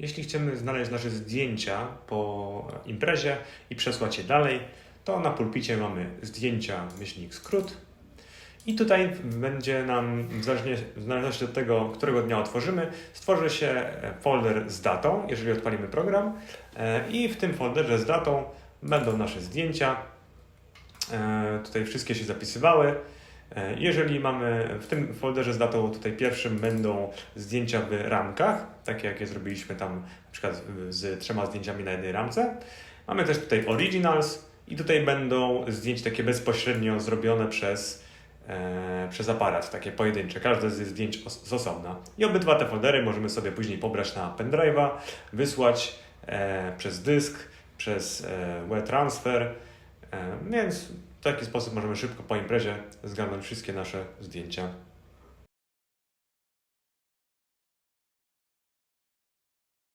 Jeśli chcemy znaleźć nasze zdjęcia po imprezie i przesłać je dalej, to na pulpicie mamy zdjęcia myślnik skrót. I tutaj będzie nam, w zależności od tego, którego dnia otworzymy, stworzy się e, folder z datą, jeżeli odpalimy program. E, I w tym folderze z datą będą nasze zdjęcia. E, Tutaj wszystkie się zapisywały. E, Jeżeli mamy w tym folderze z datą, tutaj pierwszym będą zdjęcia w ramkach, takie jakie zrobiliśmy tam na przykład z trzema zdjęciami na jednej ramce. Mamy też tutaj originals i tutaj będą zdjęcia takie bezpośrednio zrobione przez, e, przez aparat, takie pojedyncze. Każde ze zdjęć os- z osobna. I obydwa te foldery możemy sobie później pobrać na pendrive'a, wysłać e, przez dysk, przez e, WebTransfer, e, więc w taki sposób możemy szybko po imprezie zgarnąć wszystkie nasze zdjęcia